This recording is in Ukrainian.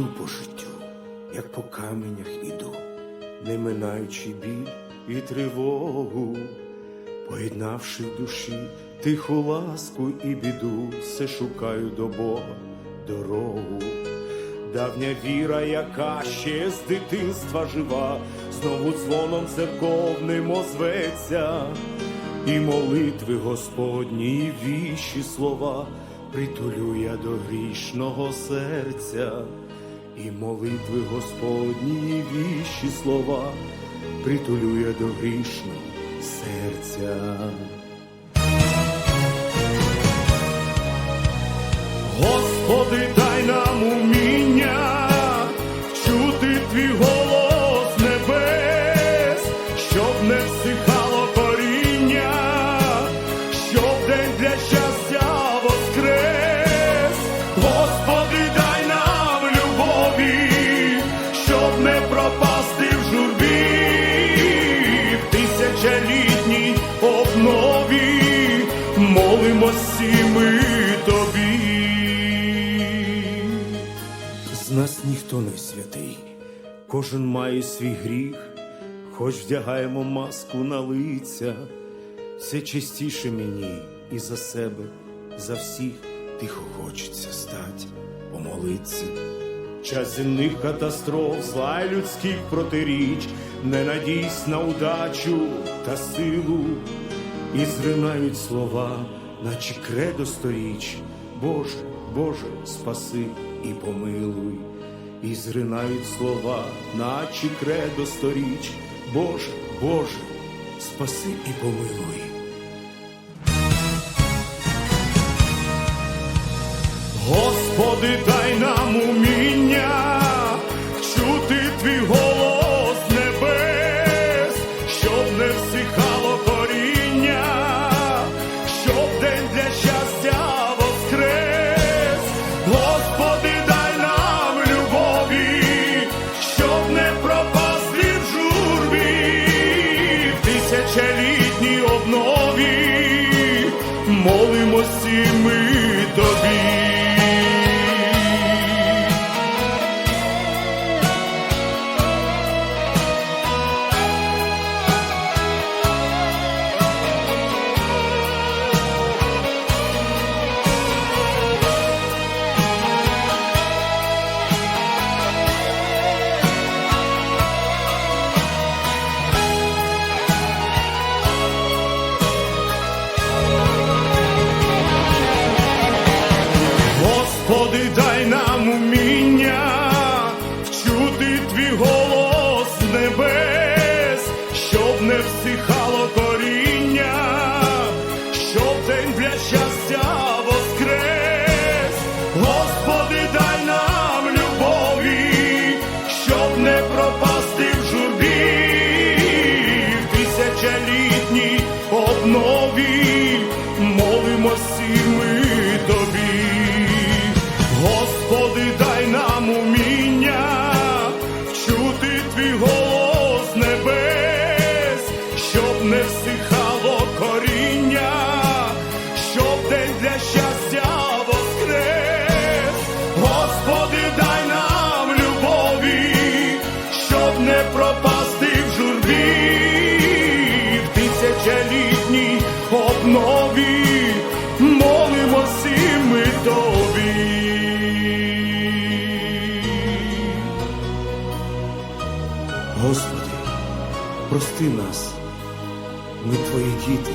Йду по життю, як по каменях іду, не минаючи біль і тривогу, поєднавши в душі тиху ласку і біду, все шукаю до Бога дорогу. Давня віра, яка ще з дитинства жива, знову дзвоном церковним озветься, і молитви Господні, і віщі слова притулю я до грішного серця, і молитви Господні, і віщі слова притулю я до грішного серця. Господи, дай нам уміння чути твій голос небес, щоб не всихало коріння, щоб день для щастя воскрес. Господи, дай обнові, молимось всі ми тобі. З нас ніхто не святий, кожен має свій гріх, хоч вдягаємо маску на лиця, все частіше мені і за себе, за всіх тихо хочеться стать, помолиться. Час земних катастроф, зла людських протиріч, не надійсь на удачу та силу, і зринають слова, наче кредо сторіч. Боже, Боже, спаси і помилуй, і зринають слова, наче кредо сторіч. Боже, Боже, спаси і помилуй. Господи, молимось ми не всихало коріння, щоб день для щастя воскрес. Господи, дай нам любові, щоб не пропасти в журбі, тисячолітній обнові, пропасти в журбі, в тисячолітній обнові, молимось всі ми тобі. Господи, прости нас, ми твої діти,